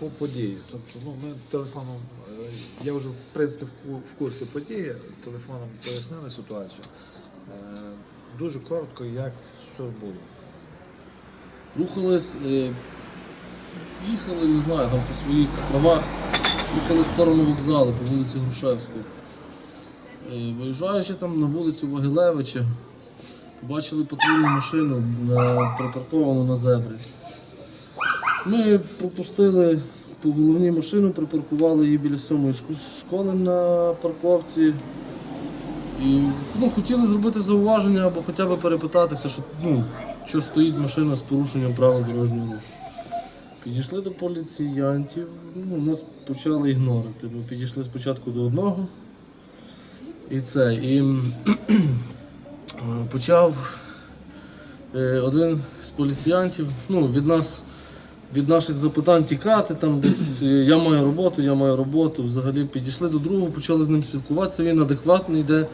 по події. Тобто, ну, ми телефоном, е, я вже в принципі в курсі події, телефоном пояснили ситуацію. Е, Дуже коротко, як все було. Рухались, е, їхали, не знаю, там по своїх справах, їхали в сторону вокзалу по вулиці Грушевської. Виїжджаючи там на вулицю Вагилевича, побачили патрульну машину припарковану на зебрі. Ми пропустили по головній машину, припаркували її біля сьомої школи на парковці. І ну, хотіли зробити зауваження або хоча б перепитатися, що, ну, що стоїть машина з порушенням правил дорожнього руху. Підійшли до поліціянтів, ну, нас почали ігнорити. Ми підійшли спочатку до одного. І це. І почав е, один з поліціянтів ну, від нас, від наших запитань тікати, там десь е, я маю роботу, я маю роботу. Взагалі підійшли до другого, почали з ним спілкуватися. Він адекватний йде.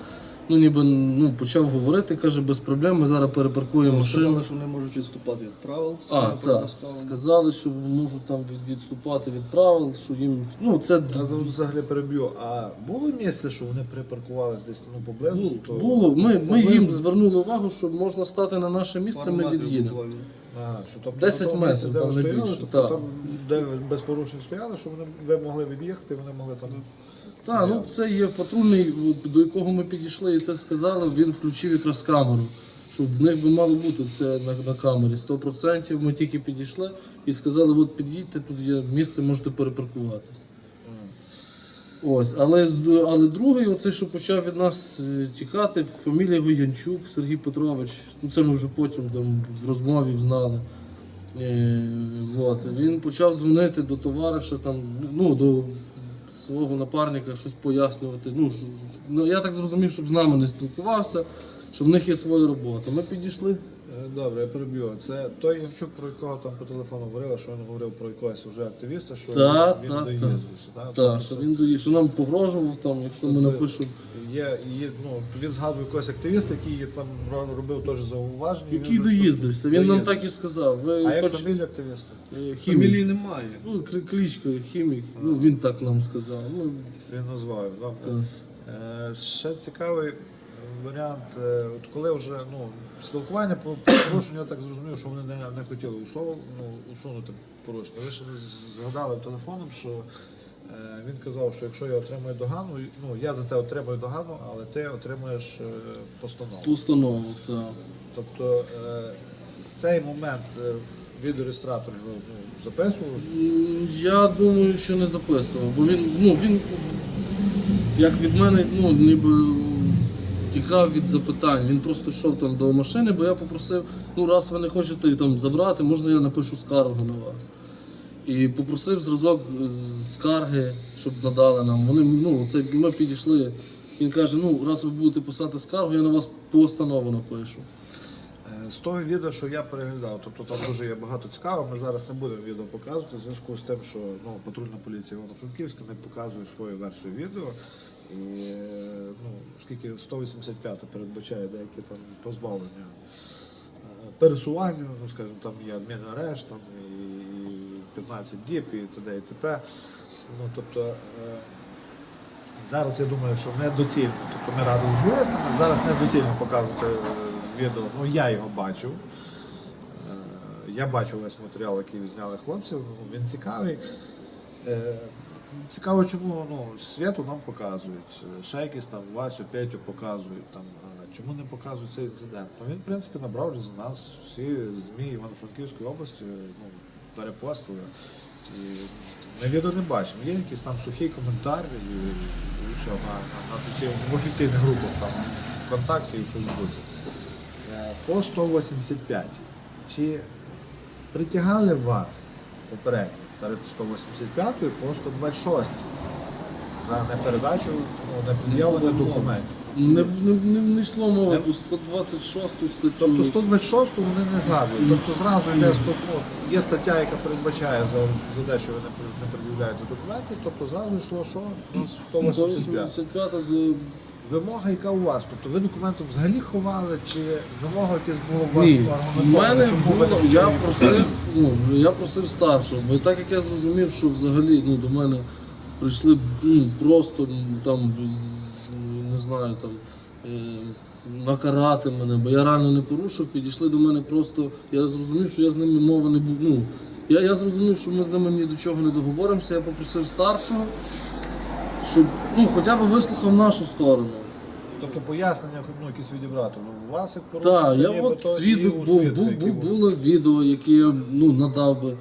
Ну, ніби ну, почав говорити, каже, без проблем, ми зараз перепаркуємо машину. Сказали, що вони можуть відступати від правил. А, так. Сказали, що можуть там від, відступати від правил, що їм. Ну, це Я за- взагалі переб'ю. А було місце, що вони припаркувалися десь ну, поблизу? То- було. Ми, ми їм звернули увагу, що можна стати на наше місце, Пару ми від'їдемо. Ага, що, тобто, 10 на тому місці, метрів, де там ви не стояли, більше, тобто, так. там, де ви без порушень стояли, що вони ви могли від'їхати, вони могли там. Так, ну це є патрульний, до якого ми підійшли, і це сказали, він включив якраз камеру. Що в них би мало бути це на, на камері. 100% ми тільки підійшли і сказали, от під'їдьте, тут є місце, можете перепаркуватися. Ось, але, але другий, оцей, що почав від нас е, тікати, фамілія його Янчук Сергій Петрович. Ну це ми вже потім там, в розмові знали. Е, от. Він почав дзвонити до товариша, там, ну, до свого напарника, щось пояснювати. Ну, ну, я так зрозумів, щоб з нами не спілкувався, що в них є своя робота. Ми підійшли. Е, Добре, я переб'ю. Це той Янчук, про якого там по телефону говорили, що він говорив про якогось вже активіста, що Та, він та, та. доїздився. та? Так, Тобто що це він доїхав, що нам погрожував, там, якщо ми Тобто напишемо. Є, є, ну, він згадує якогось активіста, який там робив теж зауваження. Який він- доїздився, він нам так і сказав. Ви А як хоч... фамілія активіста? е, хімік. Фамілії немає. Ну, кли- кличка, хімік, ну він так нам сказав. Ну, Він назвав. Так. Е, ще цікавий варіант, е, от коли вже ну, спілкування по по порушенню, я так зрозумів, що вони не, не хотіли усов, ну, усунути порушення. Ви ще згадали телефоном, що е, він казав, що якщо я отримаю догану, ну я за це отримую догану, але ти отримуєш е, постанову. постанову, так. Тобто е, цей момент е, відеореєстратор його ну, записував. М, Я думаю, що не записував, бо він, ну, він як від мене, ну, ніби тікав від запитань. Він просто йшов там до машини, бо я попросив, ну раз ви не хочете там забрати, можна я напишу скаргу на вас. І попросив зразок скарги, щоб надали нам. Вони, ну, це, ми підійшли. Він каже, ну, раз ви будете писати скаргу, я на вас постанову напишу. Е, З того відео, що я переглядав, тобто там дуже є багато цікавого, ми зараз не будемо відео показувати в зв'язку з тим, що ну, патрульна поліція Івано-Франківська не показує свою версію відео. І ну, оскільки 185 передбачає деякі там позбавлення е, пересування, ну скажімо, там є адмінний арешт, там і 15 діб, і т.д. і т.п. Ну, тобто, е, Зараз я думаю, що недоцільно, тобто ми радили з юристами, зараз недоцільно показувати е, відео. Ну я його бачив. Е, Я бачу весь матеріал, який зняли хлопці, ну, він цікавий. Е, Цікаво, чому ну, світу нам показують. е, Ще якісь там Васю, Петю показують. Там, чому не показують цей інцидент? Ну, він, в принципі, набрав резонанс. Всі ЗМІ Івано-Франківської області ну, перепостили. І ми відео не бачимо. Є якийсь там сухий коментар і, і все на, на офіційних, в офіційних групах там ВКонтакті і в Фейсбуці. Е, По 185. Чи притягали вас попередньо перед 185 по 126 за непередачу, ну, непред'явлення документів? Не, не, не, не йшло мови по 126 статтю. Тобто 126 вони не згадують. Тобто зразу йде сто- ну, є стаття, яка передбачає за, за те, що ви не, не пред'являєте документи, тобто зразу йшло, що ну, 185. 185 з вимога, яка у вас? Тобто ви документи взагалі ховали, чи вимога якась була у вас Ні, аргументована? мене було, я просив, ну, я просив старшого, бо так як я зрозумів, що взагалі ну, до мене прийшли ну, просто ну, там, з- не знаю, там, е, накарати мене, бо я реально не порушив, підійшли до мене просто, я зрозумів, що я з ними мови не буду. Ну, я, я зрозумів, що ми з ними ні до чого не договоримося, я попросив старшого, щоб ну, хоча б вислухав нашу сторону. Тобто пояснення ну, якісь відібрати. Ну, у вас як порушення, Так, я от то і свідок у був, був, був, було відео, яке я ну, надав би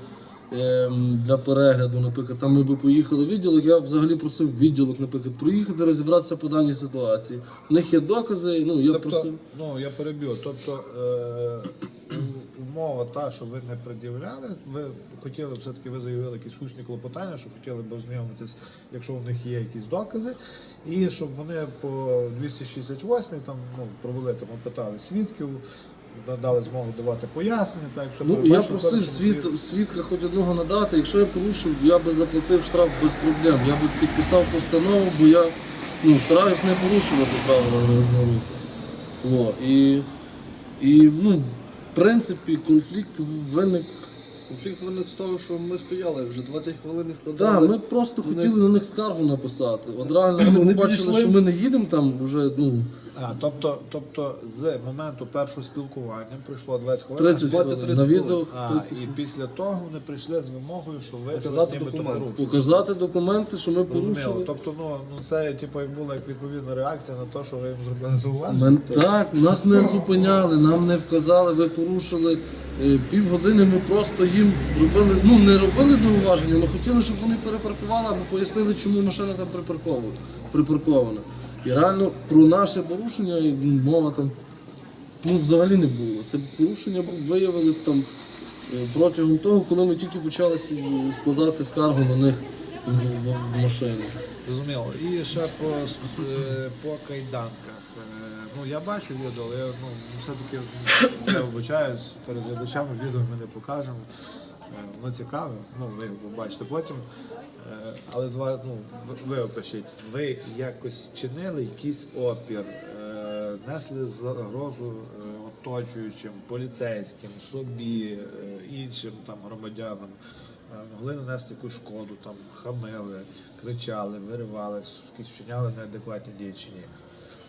ем, для перегляду, наприклад, там ми би поїхали в відділок, я взагалі просив відділок, наприклад, приїхати, розібратися по даній ситуації. У них є докази, ну я Тобто, просив. ну я переб'ю. Тобто е, умова та, що ви не пред'являли, ви хотіли все-таки, ви заявили якісь усні клопотання, що хотіли б ознайомитись, якщо у них є якісь докази, і щоб вони по 268 там ну, провели там, опитали свідків, дали змогу давати пояснення. Так, якщо Ну, я просив свід, свідка хоч одного надати. Якщо я порушив, я би заплатив штраф без проблем. Я би підписав постанову, бо я ну, стараюсь не порушувати правила дорожнього руху. І, і ну, принципі, конфлікт виник. Конфлікт виник з того, що ми стояли вже 20 хвилин і Так, складали. ми просто хотіли на них скаргу написати. От реально Вони вони побачили, підійшли. що ми не їдемо там вже ну, А, тобто, тобто з моменту першого спілкування пройшло 20 хвилин. 30 20 хвилин. На хвилин. відео А, 30 і після того вони прийшли з вимогою, що ви Показати щось нібито документи. порушили. показати документи, що ми Зрозуміло. порушили. Тобто, ну, ну це типу, як була як відповідна реакція на те, що ви їм зробили зауваження. Мен, так, нас не зупиняли, нам не вказали, ви порушили. Е, Півгодини ми просто їм робили, ну не робили зауваження, ми хотіли, щоб вони перепаркували або пояснили, чому машина там припаркована. І реально про наше порушення мова там ну, взагалі не було. Це порушення виявилось там е, протягом того, коли ми тільки почали складати скаргу на них в, машині. Зрозуміло. І ще по, е, по кайданках. Ну, я бачу відео, але ну, все-таки я вибачаюсь перед глядачами, відео ми не покажемо. Е, Воно цікаве, ну, ви його побачите потім. Е, Але з ва- ну, ви- опишіть, ви якось чинили якийсь опір, е, несли загрозу оточуючим, поліцейським, собі, іншим там громадянам. Могли нанести якусь шкоду, там хамили, кричали, виривались, якісь вчиняли неадекватні дії чи ні.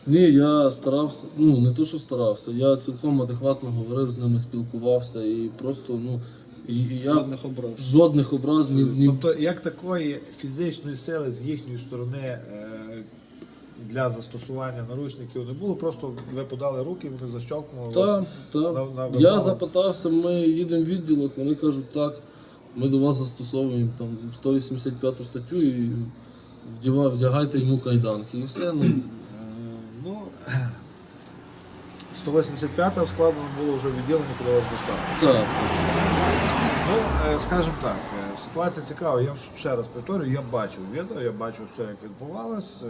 Ні, я старався, ну не то, що старався, я цілком адекватно говорив з ними, спілкувався і просто, ну, і, і я Жодних образ. жодних образ ні, ні Тобто, як такої фізичної сили з їхньої сторони е, для застосування наручників не було, просто ви подали руки, вони защелкнули та, вас. та. на- на Я вимогу. запитався, ми їдемо в відділок, вони кажуть, так, ми до вас застосовуємо там 185 статтю і вдягайте йому кайданки. І все, Ну, 185 складено було вже відділення, куди вас доставили. так. Ну, е, скажімо так, е, ситуація цікава. Я ще раз повторюю, я бачив відео, я бачив все, як відбувалось. Е,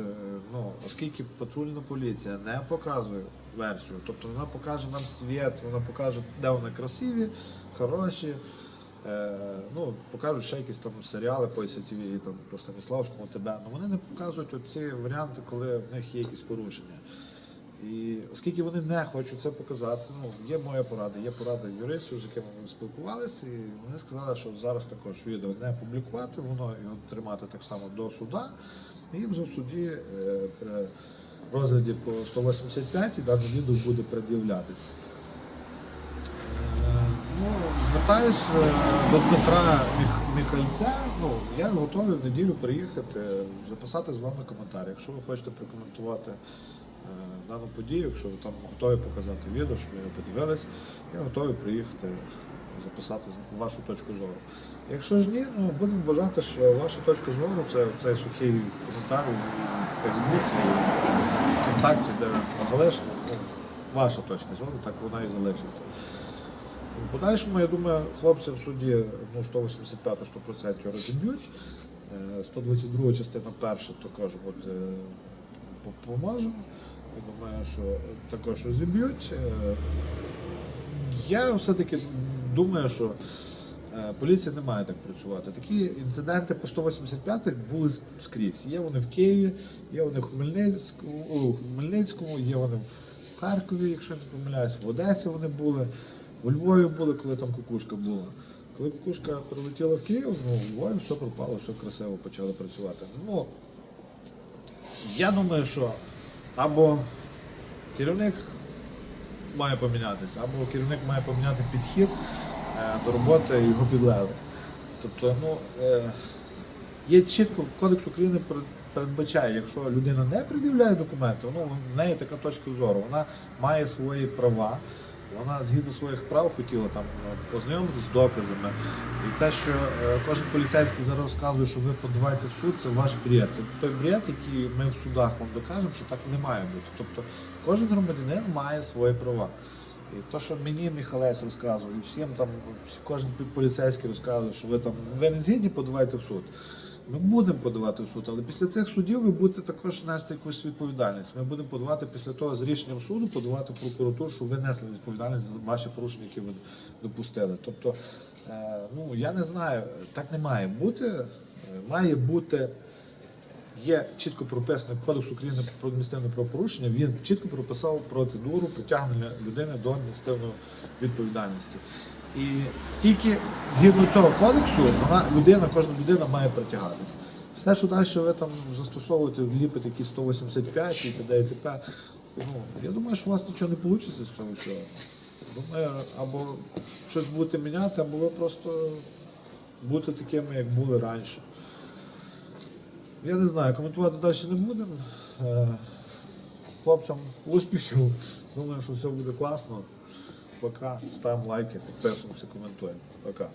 Ну, оскільки патрульна поліція не показує версію, тобто вона покаже нам світ, вона покаже, де вони красиві, хороші. Ну, покажуть ще якісь там серіали по ICTV, там по Станіславському ТБ, але вони не показують оці варіанти, коли в них є якісь порушення. І оскільки вони не хочуть це показати, ну є моя порада, є порада юристів, з якими ми спілкувалися, і вони сказали, що зараз також відео не публікувати, воно його тримати так само до суда. І вже в суді е, при розгляді по 185 і дане відео буде пред'являтися. Е, Ну, звертаюсь е, до Дмитра Міхальця. Ну, я готовий в неділю приїхати, записати з вами коментар. Якщо ви хочете прокоментувати дану подію, якщо ви там готові показати відео, щоб ви його подивились, я готовий приїхати записати вашу точку зору. Якщо ж ні, ну будемо вважати, що ваша точка зору це цей сухий коментар у Фейсбуці, в контакті, де залишно. Ну, ваша точка зору, так вона і залишиться. В подальшому, я думаю, хлопці в суді ну, 185 100% розіб'ють. Е, 122 частина перша також буде по- поможемо. Я думаю, що також розіб'ють. Е, Я все-таки думаю, що Е, Поліція не має так працювати. Такі інциденти по 185-х були скрізь. Є вони в Києві, є вони в Хмельницькому, Хмельницькому, є вони в Харкові, якщо не помиляюсь, в Одесі вони були, у Львові були, коли там кукушка була. Коли кукушка прилетіла в Київ, ну у Львові все пропало, все красиво почали працювати. Ну, я думаю, що або керівник має помінятися, або керівник має поміняти підхід е, до роботи його підлеглих. Тобто, ну, е, є чітко, Кодекс України перед- передбачає, якщо людина не пред'являє документи, ну, в неї така точка зору, вона має свої права. Вона згідно своїх прав хотіла там е, познайомитися з доказами. І те, що е, кожен поліцейський зараз розказує, що ви подавайте в суд, це ваш бред. Це той бред, який ми в судах вам докажемо, що так не має бути. Тобто кожен громадянин має свої права. І то, що мені Михалець розказував, і всім там кожен поліцейський розказує, що ви там ви не згідні, подавайте в суд. Ми будемо подавати в суд, але після цих судів ви будете також нести якусь відповідальність. Ми будемо подавати після того з рішенням суду, подавати прокуратуру, що ви несли відповідальність за ваші порушення, які ви допустили. Тобто, е, ну я не знаю, так не має бути. Е, Має бути є чітко прописано Кодекс України про адміністративне правопорушення. Він чітко прописав процедуру притягнення людини до адміністративної відповідальності. І тільки згідно цього кодексу вона людина, кожна людина має притягатися. Все, що далі ви там застосовуєте, ліпите якісь 185 і т.д. і т.п. Ну, я думаю, що у вас нічого не вийде з цього всього. Думаю, або щось будете міняти, або ви просто будете такими, як були раніше. Я не знаю, коментувати далі не будемо. Е, Хлопцям успіхів. Думаю, що все буде класно. Пока. Ставим лайки, підписуємося, коментуємо. Пока.